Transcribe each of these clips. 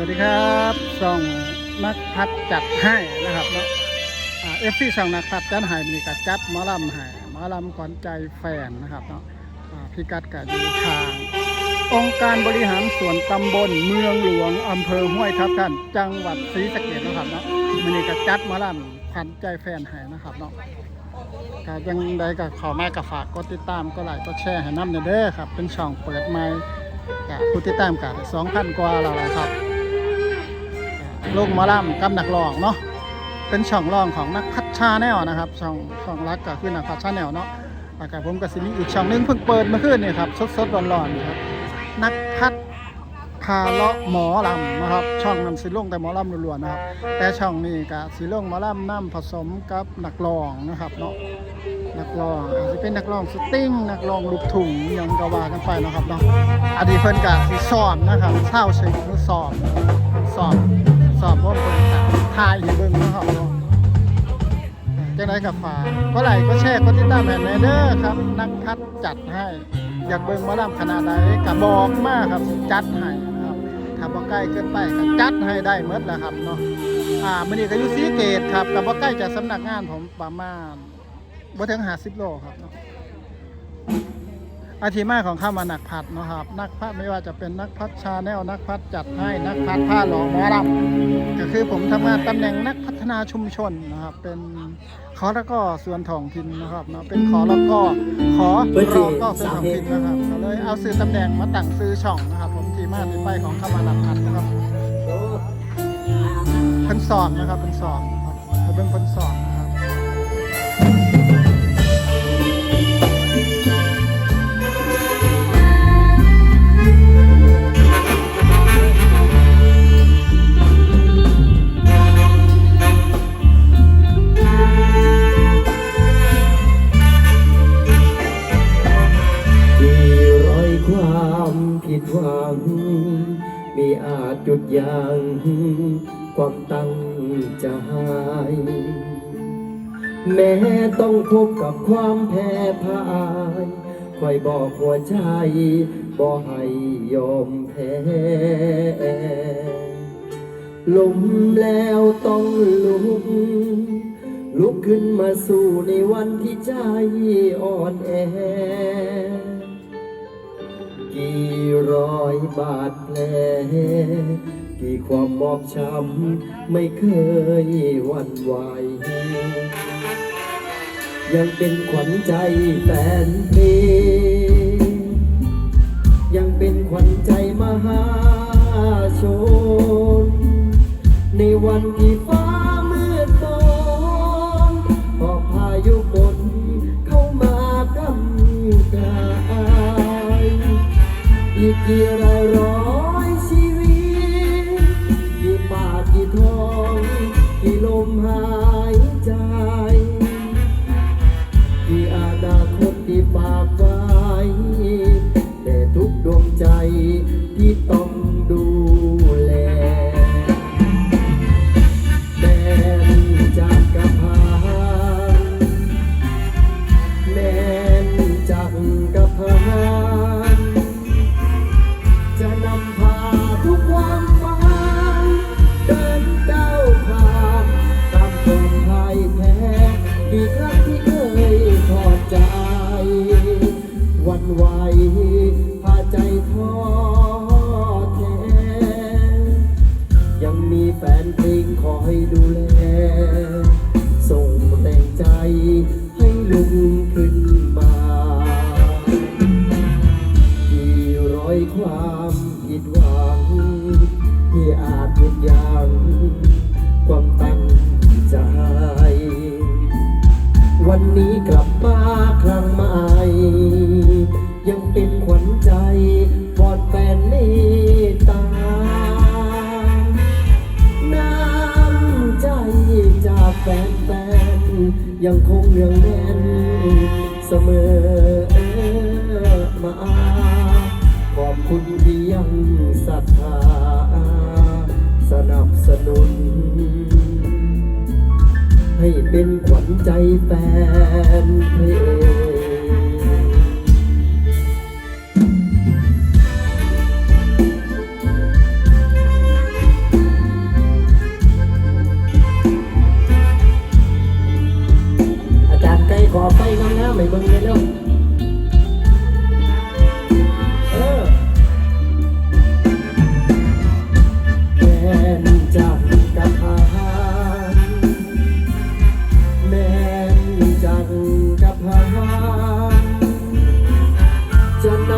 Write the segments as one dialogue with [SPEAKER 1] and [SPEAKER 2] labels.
[SPEAKER 1] วัสดีครับช่องนักพัดจัดให้นะครับเนาะเอฟซีช่องนักพัดจัดให้มีกัจัดมอลำให้มอลำขวัญใจแฟนนะครับเนาะพิกัดกับอยู่ทาง องค์การบริหารส่วนตำบลเมืองหลวงอำเภอห้วยทับทันจังหวัดศรีสะเกษนะครับเนาะมีกัจัดมอลำขวัญใจแฟนให้นะครับเนาะก็ยังใดก็ขอแม่กับฝากกดติดตามก็ไลค์ก็แชร์ให้น้ำเด้อครับ เป็นช่องเปิดใหม่ก็ผู้ติดตามกันสองพันกว่าแล้วล่ะครับ ลูกมอลำกับนักร้องเนาะเป็นช่องร้องของนักพัฒชาแนลนะครับช่องช่องรักก็คือนักพัฒชาแนลเนาะแล้วก็ผมก็สิมีอีกช่องนึงเพิ่งเปิดมื่อคืนนี่ครับสดๆร้อนๆครับนักพัฒพาเลาะหมอลำนะครับ ช่องนำสิลงแต่หมอลำล้วนๆนะครับ แต่ช่องนี้ก็สิลงหมอลำน้ำผสมกับนักร้องนะครับเนาะนักร้องอาจจะเป็นนักร้องสตริงนักร้องลูกทุ่งยังกว่ากันไปนะครับเนาะอดีตเพิ่นก็สิสอนนะครับเช้าเชิงคือสอบสอบ ทายให้เบิ่งเนาะครับเนาะจังไดก็ฝากก็ไหลก็แชร์ก็ติดตามให้แน่เด้อครับ นักพัดจัดให้ อยากเบิ่งมอลำขนาดใดก็บอกมาครับ จัดให้นะครับถ้าบ่ใกล้เกินไปก็จัดให้ได้หมดแหละครับเนาะอ่ามื้อนี้ก็อยู่ศรีเกตครับก็บ่ใกล้จากสำนักงานผมประมาณบ่ถึงหาสิบโลครับเนาะ อาทีมาของข้ามานักพัดนะครับ นักพัดไม่ว่าจะเป็นนักพัดชาแนลนักพัดจัดให้นักพัดผ้าหลอหมอลำก็คือผมทำงานตำแหน่งนักพัฒนาชุมชนนะครับ เป็นขอแล้วก็ส่วนท้องถิ่นนะครับเนาะเป็นขอแล้วก็ขอรอก็ส่วนท้องถิ่นนะครับก็เลยเอาซื้อตำแหน่งมาตั้งซื้อช่องนะครับ ผมทีมาที่ไปของข้ามานักพัดนะครับเพิ่นสอนนะครับเพิ่นสอนครับเบิ่งเพิ่นสอน
[SPEAKER 2] ยัง ความตั้งใจ แม้ต้องพบกับความแพ้พ่ายคอยบอกหัวใจบ่ให้ยอมแพ้ล้มแล้วต้องลุก ลุกขึ้นมาสู่ในวันที่ใจอ่อนแอ กี่ร้อยบาดแผล กี่ความบอบช้ำไม่เคยหวั่นไหวยังเป็นขวัญใจแฟนเพลงยังเป็นขวัญใจมหาชน ในวันที่ฟ้ามืดมนพอพายุฝนเข้ามากำกายอีกกี่รายร้ ที่เคยทอดใจ วันไหวพาใจท้อแท้ยังมีแฟนเพลงคอยดูแล ส่งแต่งใจให้ลุกขึ้นมากี่ร้อยความ เสมอมาขอบคุณที่ยังศรัทธาสนับสนุน ให้เป็นขวัญใจแฟนเพลง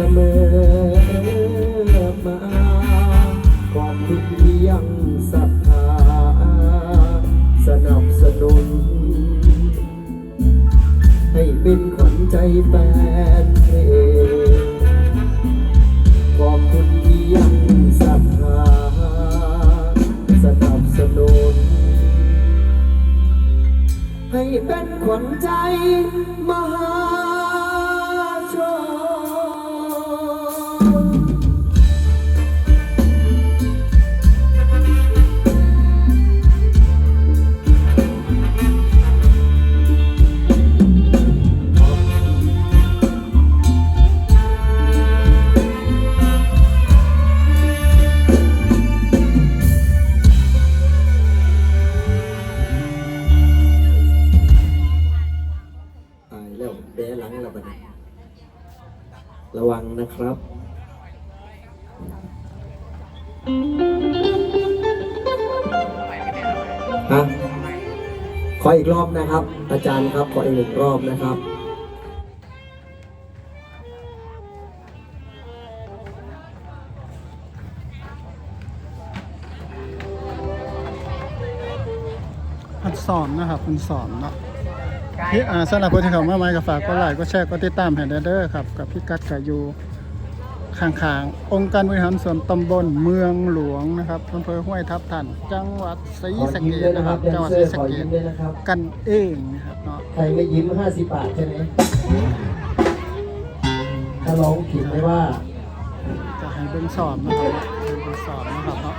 [SPEAKER 2] สมอมาขอบคุณที่ยังศรัทธาสนับสนุน ให้เป็นขวัญใจแฟนเพลงขอบคุณที่ยังศรัทธาสนับสนุน ให้เป็นขวัญใจมหา ระวังนะครับ ฮะ ขออีกรอบนะครับ อาจารย์ครับ ขออีกหนึ่งรอบนะครับ
[SPEAKER 1] พันสอนนะครับพันสอนเนาะ พี่อาสำหรับคนที่เขามาใหม่ก็ฝากก็ไลค์ก็แชร์ก็ติดตามให้ได้เด้อครับกับพี่กัดกับอยู่ข้างๆ องค์การบริหารส่วนตำบลเมืองหลวงนะครับอำเภอห้วยทับทัน จังหวัดศรี
[SPEAKER 2] ขอ
[SPEAKER 1] สะ
[SPEAKER 2] ยิ้ม
[SPEAKER 1] เก
[SPEAKER 2] ด้วย
[SPEAKER 1] ษ
[SPEAKER 2] นะ
[SPEAKER 1] นะ
[SPEAKER 2] ค
[SPEAKER 1] ค
[SPEAKER 2] รั
[SPEAKER 1] รั
[SPEAKER 2] บบแด
[SPEAKER 1] จัง
[SPEAKER 2] น
[SPEAKER 1] หวัด
[SPEAKER 2] เซ
[SPEAKER 1] ศ
[SPEAKER 2] อ
[SPEAKER 1] รี
[SPEAKER 2] ร์
[SPEAKER 1] สะ
[SPEAKER 2] ขอ
[SPEAKER 1] เก
[SPEAKER 2] ยิ้
[SPEAKER 1] ษ
[SPEAKER 2] มด้วยนะครับ
[SPEAKER 1] กันเองนะครับเนาะ
[SPEAKER 2] ใครไม่ยิ้ม 50 บาทใช่ไหมถ้าร้องผิดไม่ว่า
[SPEAKER 1] จะให้เบิ่งสอนนะครับให้เบิ่งสอนนะครับเนาะ